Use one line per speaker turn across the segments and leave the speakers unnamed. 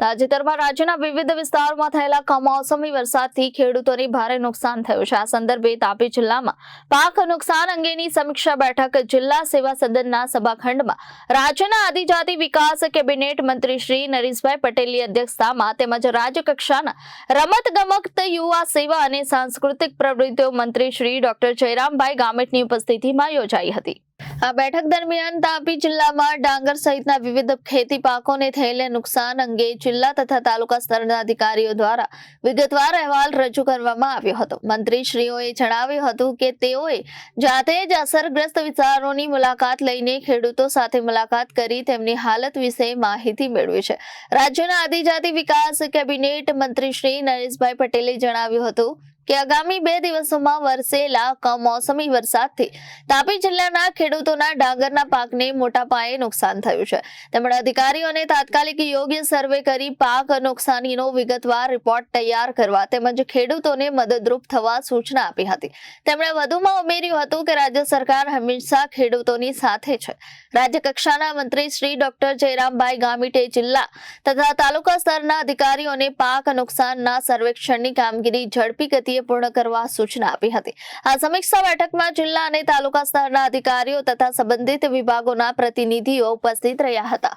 તાજેતરમાં રાજ્યના વિવિધ વિસ્તારોમાં થયેલા કમોસમી વરસાદથી ખેડૂતોને ભારે નુકસાન થયું છે. આ સંદર્ભે તાપી જિલ્લામાં પાક નુકસાન અંગેની સમીક્ષા બેઠક જિલ્લા સેવા સદનના સભાખંડમાં રાજ્યના આદિજાતિ વિકાસ કેબિનેટ મંત્રી શ્રી નરેશભાઈ પટેલની અધ્યક્ષતામાં તેમજ રાજ્યકક્ષાના રમત ગમત યુવા સેવા અને સાંસ્કૃતિક પ્રવૃત્તિઓ મંત્રી શ્રી ડોક્ટર જયરામભાઈ ગામેટની ઉપસ્થિતિમાં યોજાઈ હતી. આ બેઠક દરમિયાન તાપી જિલ્લામાં ડાંગર સહિતના વિવિધ ખેતી પાકોને થયેલા નુકસાન અંગે જિલ્લા તથા તાલુકા સ્તરના અધિકારીઓ દ્વારા વિગતવાર અહેવાલ રજૂ કરવામાં આવ્યો હતો. મંત્રીશ્રીઓએ જણાવ્યું હતું કે તેઓએ જાતે જ અસરગ્રસ્ત વિસ્તારોની મુલાકાત લઈને ખેડૂતો સાથે મુલાકાત કરી તેમની હાલત વિશે માહિતી મેળવી છે. રાજ્યના આદિજાતિ વિકાસ કેબિનેટ મંત્રી શ્રી નરેશભાઈ પટેલે જણાવ્યું હતું કે આગામી બે દિવસોમાં વરસેલા કમોસમી વરસાદથી તાપી જિલ્લાના ખેડૂતોના ડાંગરના પાકને મોટા પાયે નુકસાન થયું છે. તેમણે અધિકારીઓને તાત્કાલિક યોગ્ય સર્વે કરી પાક નુકસાનીનો વિગતવાર રિપોર્ટ તૈયાર કરવા તેમજ ખેડૂતોને મદદરૂપ થવા સૂચના આપી હતી. તેમણે વધુમાં ઉમેર્યું હતું કે રાજ્ય સરકાર હંમેશા ખેડૂતોની સાથે છે. રાજ્ય કક્ષાના મંત્રી શ્રી ડોક્ટર જયરામભાઈ ગામીટે જિલ્લા તથા તાલુકા સ્તરના અધિકારીઓને પાક નુકસાનના સર્વેક્ષણની કામગીરી ઝડપી ગતિએ પૂર્ણ કરવા સૂચના આપી હતી. આ સમીક્ષા બેઠકમાં જિલ્લા અને તાલુકા સ્તરના અધિકારીઓ તથા સંબંધિત વિભાગોના પ્રતિનિધિઓ ઉપસ્થિત રહ્યા હતા.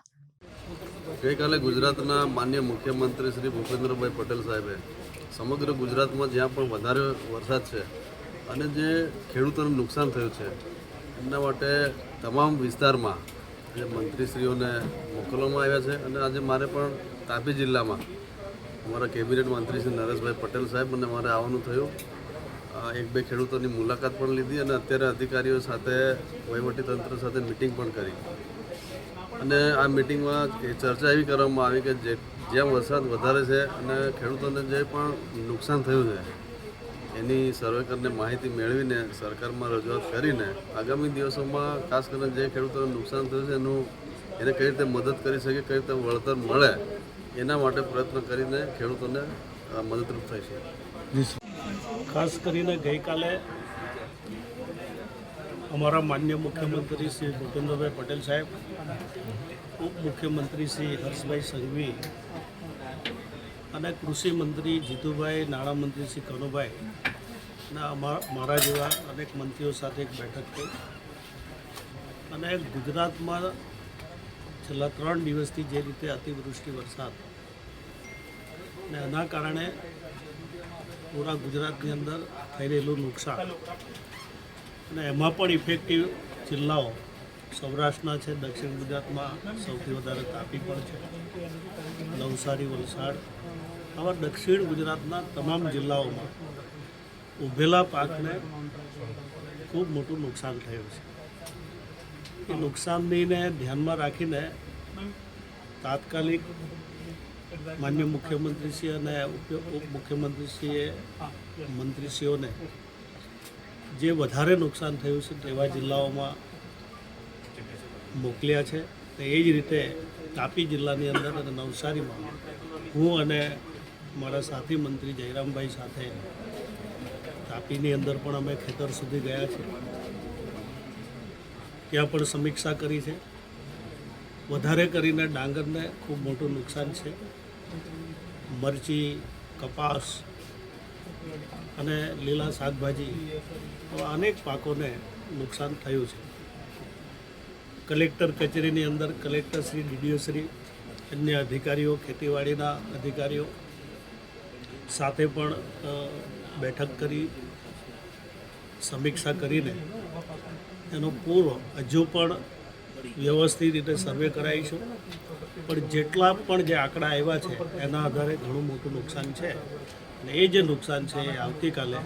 ગઈકાલે ગુજરાતના માન્ય મુખ્યમંત્રી શ્રી ભૂપેન્દ્રભાઈ પટેલ સાહેબે સમગ્ર ગુજરાતમાં જ્યાં પણ વધારે વરસાદ છે અને જે ખેડૂતોને નુકસાન થયું છે, એમના માટે તમામ વિસ્તારમાં જે મંત્રીશ્રીઓને મોકલવામાં આવ્યા છે અને આજે મારે પણ તાપી જિલ્લામાં અમારા કેબિનેટ મંત્રી શ્રી નરેશભાઈ પટેલ સાહેબ અને મારે આવવાનું થયું. એક બે ખેડૂતોની મુલાકાત પણ લીધી અને અત્યારે અધિકારીઓ સાથે વહીવટીતંત્ર સાથે મિટિંગ પણ કરી. અને આ મિટિંગમાં ચર્ચા એવી કરવામાં આવી કે જે, જ્યાં વરસાદ વધારે છે અને ખેડૂતોને જે પણ નુકસાન થયું છે, એની સર્વે કરીને માહિતી મેળવીને સરકારમાં રજૂઆત કરીને આગામી દિવસોમાં ખાસ કરીને જે ખેડૂતોને નુકસાન થયું છે એનું, એને કઈ રીતે મદદ કરી શકે, કઈ રીતે વળતર મળે એના માટે પ્રયત્ન કરીને ખેડૂતોને મદદરૂપ થાય છે.
ખાસ કરીને ગઈકાલે અમારા માન્ય મુખ્યમંત્રી શ્રી ભૂપેન્દ્રભાઈ પટેલ સાહેબ ઉપ મુખ્યમંત્રી શ્રી હર્ષભાઈ સંઘવી અને કૃષિ મંત્રી જીતુભાઈ નાણામંત્રી શ્રી કનુભાઈ ના મારા જેવા અનેક મંત્રીઓ સાથે એક બેઠક થઈ. અને ગુજરાતમાં છેલ્લા ત્રણ દિવસથી જે રીતે અતિવૃષ્ટિ વરસાદ ને એના કારણે પૂરા ગુજરાતની અંદર થઈ રહેલું નુકસાન. અને એમાં પણ ઇફેક્ટિવ જિલ્લાઓ સૌરાષ્ટ્રના છે, દક્ષિણ ગુજરાતમાં સૌથી વધારે તાપી પણ છે. નવસારી, વલસાડ આવા દક્ષિણ ગુજરાતના તમામ જિલ્લાઓમાં ઊભેલા પાકને ખૂબ મોટું નુકસાન થયું છે. એ નુકસાનનીને ધ્યાનમાં રાખીને તાત્કાલિક માન્ય મુખ્યમંત્રીશ્રી અને ઉપ- મુખ્યમંત્રીશ્રીએ મંત્રીશ્રીઓને જે વધારે નુકસાન થયું છે તેવા જિલ્લાઓમાં મોકલ્યા છે. તો એ જ રીતે તાપી જિલ્લાની અંદર અને નવસારીમાં હું અને મારા સાથી મંત્રી જયરામભાઈ સાથે તાપીની અંદર પણ અમે ખેતર સુધી ગયા છે ત્યાં પણ સમીક્ષા કરી છે. વધારે કરીને ડાંગરને ખૂબ મોટું નુકસાન છે. મરચી, કપાસ અને લીલા શાકભાજી આવા અનેક પાકોને નુકસાન થયું છે. કલેક્ટર કચેરીની અંદર કલેક્ટર શ્રી, ડીડીઓ અન્ય અધિકારીઓ, ખેતીવાડીના અધિકારીઓ સાથે પણ બેઠક કરી, સમીક્ષા કરીને એનો પૂર્વ હજુ પણ વ્યવસ્થિત રીતે સર્વે કરાવીશું પણ જેટલા પણ જે આંકડા આવ્યા છે, એના આધારે ઘણું મોટું નુકસાન છે. અને એ જે નુકસાન છે, એ આવતીકાલે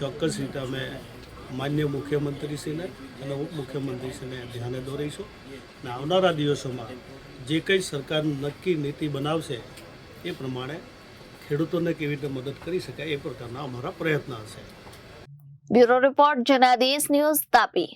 ચોક્કસ રીતે અમે માન્ય મુખ્યમંત્રીશ્રીને અને ઉપમુખ્યમંત્રીશ્રીને ધ્યાને દોરીશું. અને આવનારા દિવસોમાં જે કંઈ સરકાર નક્કી નીતિ બનાવશે, એ પ્રમાણે ખેડૂતોને કેવી રીતે મદદ કરી શકાય એ પ્રકારના અમારા પ્રયત્ન હશે.
Bureau report, Janadesh news Tapi.